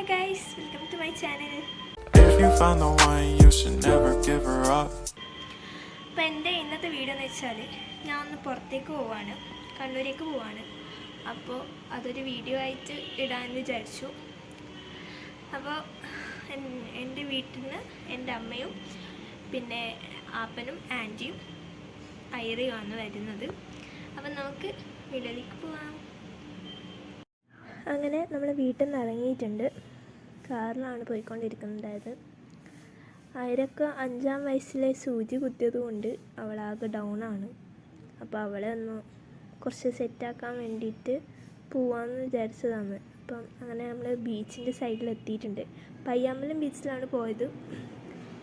Hi guys welcome to my channel If you find the one, you should never give her up. അപ്പോൾ എന്റെ ഇന്നത്തെ video എന്ന് വെച്ചാൽ ഞാൻ ഒന്ന് പുറത്തേക്ക് പോവാണ്. കണ്ണൂരേക്ക് പോവാണ്. അപ്പോൾ അതൊരു വീഡിയോ ആയിട്ട് ഇടാമെന്ന് വിചാരിച്ചു. അപ്പോൾ എൻ- എന്റെ വീട്ടിൽ നിന്ന് എന്റെ അമ്മയും പിന്നെ ആപ്പനും ആന്റിയും ഐറിയുമാണ് വരുന്നത്. അപ്പം നമുക്ക് വീട്ടിലേക്ക് പോവാം. അങ്ങനെ നമ്മൾ വീട്ടിൽ നിന്ന് ഇറങ്ങിയിട്ടുണ്ട് കാറിലാണ് പോയിക്കൊണ്ടിരിക്കുന്നുണ്ടായത് അവരൊക്കെ അഞ്ചാം വയസ്സിലെ സൂചി കുത്തിയത് കൊണ്ട് അവളാകെ ഡൗൺ ആണ്. അപ്പോൾ അവളെ ഒന്ന് കുറച്ച് സെറ്റാക്കാൻ വേണ്ടിയിട്ട് പോവാമെന്ന് വിചാരിച്ചതാണ്. അപ്പം അങ്ങനെ നമ്മൾ ബീച്ചിന്റെ സൈഡിൽ എത്തിയിട്ടുണ്ട്. പയ്യാമ്പലം ബീച്ചിലാണ് പോയത്.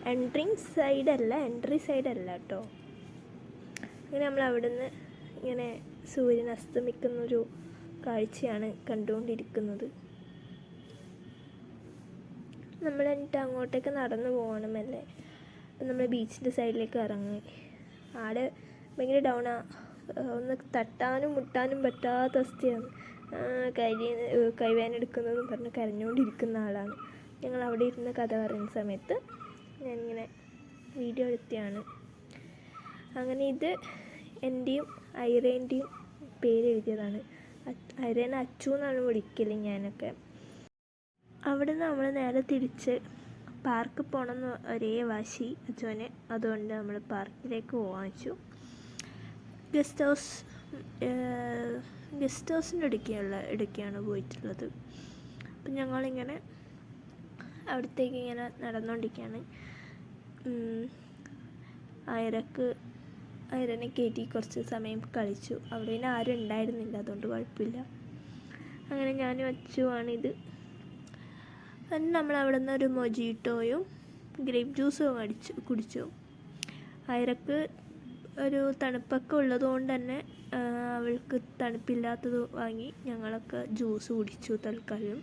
എൻട്രിങ് സൈഡല്ല എൻട്രി സൈഡല്ല കേട്ടോ അങ്ങനെ നമ്മൾ അവിടുന്ന് ഇങ്ങനെ സൂര്യൻ അസ്തമിക്കുന്നൊരു കാഴ്ചയാണ് കണ്ടുകൊണ്ടിരിക്കുന്നത്. നമ്മൾ എന്നിട്ട് അങ്ങോട്ടേക്ക് നടന്നു പോകണമല്ലേ? അപ്പം നമ്മൾ ബീച്ചിന്റെ സൈഡിലേക്ക് ഇറങ്ങി. ആടെ ഭയങ്കര ഡൗണാ ഒന്ന് തട്ടാനും മുട്ടാനും പറ്റാത്ത അവസ്ഥയാണ്. കരി കൈവേനെടുക്കുന്നതെന്ന് പറഞ്ഞ് കരഞ്ഞുകൊണ്ടിരിക്കുന്ന ആളാണ്. ഞങ്ങൾ അവിടെ ഇരുന്ന കഥ പറയുന്ന സമയത്ത് ഞാനിങ്ങനെ വീഡിയോ എടുത്തിയാണ്. അങ്ങനെ ഇത് എന്റെയും ഐറേന്റെയും പേര് തന്നെ അച്ചു എന്നാണ് വിളിക്കൽ ഞാനൊക്കെ. അവിടെ നിന്ന് നമ്മൾ നേരെ തിരിച്ച് പാർക്ക് പോകണമെന്ന് ഒരേ വാശി അച്ചുവിന്. അതുകൊണ്ട് നമ്മൾ പാർക്കിലേക്ക് വെച്ചു. ഗസ്റ്റ് ഹൗസ് ഗസ്റ്റ് ഹൗസിന്റെ ഇടുക്കിയുള്ള ഇടുക്കിയാണ് പോയിട്ടുള്ളത്. അപ്പം ഞങ്ങളിങ്ങനെ അവിടത്തേക്ക് ഇങ്ങനെ നടന്നുകൊണ്ടിരിക്കുകയാണ് ആയിരക്ക് ആയിരനെ കയറ്റി കുറച്ച് സമയം കളിച്ചു. അവിടെ പിന്നെ ആരും ഉണ്ടായിരുന്നില്ല. അതുകൊണ്ട് കുഴപ്പമില്ല. അങ്ങനെ ഞാനും അച്ചുവാണിത് അന്ന് നമ്മൾ അവിടെ നിന്ന് ഒരു മൊജീറ്റോയും ഗ്രേപ്പ് ജ്യൂസും അടിച്ചു കുടിച്ചു. അയരക്ക് ഒരു തണുപ്പൊക്കെ ഉള്ളതുകൊണ്ട് തന്നെ അവൾക്ക് തണുപ്പില്ലാത്തത് വാങ്ങി ഞങ്ങളൊക്കെ ജ്യൂസ് കുടിച്ചു തൽക്കാലം.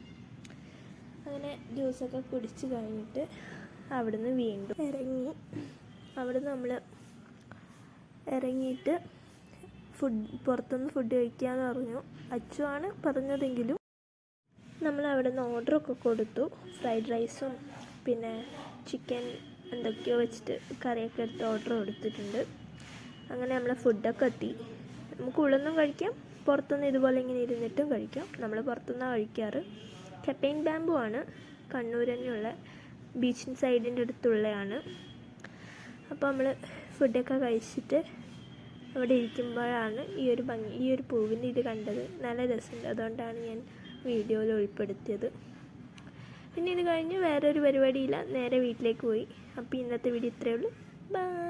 അങ്ങനെ ജ്യൂസൊക്കെ കുടിച്ച് കഴിഞ്ഞിട്ട് അവിടുന്ന് വീണ്ടും ഇറങ്ങി. അവിടുന്ന് നമ്മൾ ഇറങ്ങിയിട്ട് ഫുഡ് പുറത്തുനിന്ന് ഫുഡ് കഴിക്കാമെന്ന് പറഞ്ഞു. അച്ചുവാണ് പറഞ്ഞതെങ്കിലും നമ്മൾ അവിടെ നിന്ന് ഓർഡറൊക്കെ കൊടുത്തു. ഫ്രൈഡ് റൈസും പിന്നെ ചിക്കൻ എന്തൊക്കെയോ വെച്ചിട്ട് കറിയൊക്കെ എടുത്ത് ഓർഡർ കൊടുത്തിട്ടുണ്ട്. അങ്ങനെ നമ്മളെ ഫുഡൊക്കെ എത്തി. നമുക്ക് ഉള്ളൊന്നും കഴിക്കാം പുറത്തുനിന്ന് ഇതുപോലെ ഇങ്ങനെ ഇരുന്നിട്ടും കഴിക്കാം. നമ്മൾ പുറത്തുനിന്നാണ് കഴിക്കാറ്. കെപ്പൈൻ ബാമ്പു ആണ്. കണ്ണൂർ തന്നെയുള്ള ബീച്ചിൻ സൈഡിന്റെ അടുത്തുള്ളതാണ് അപ്പോൾ നമ്മൾ ഫുഡൊക്കെ കഴിച്ചിട്ട് അവിടെ ഇരിക്കുമ്പോഴാണ് ഈ ഒരു ഭംഗി ഈ ഒരു പൂവിന്റെ ഇത് കണ്ടത്. നല്ല രസമുണ്ട്. അതുകൊണ്ടാണ് ഞാൻ വീഡിയോയിൽ ഉൾപ്പെടുത്തിയത്. പിന്നെ ഇത് കഴിഞ്ഞ് വേറെ ഒരു പരിപാടിയില്ല. നേരെ വീട്ടിലേക്ക് പോയി. അപ്പോൾ ഇന്നത്തെ വീഡിയോ ഇത്രയേ ഉള്ളൂ. ബൈ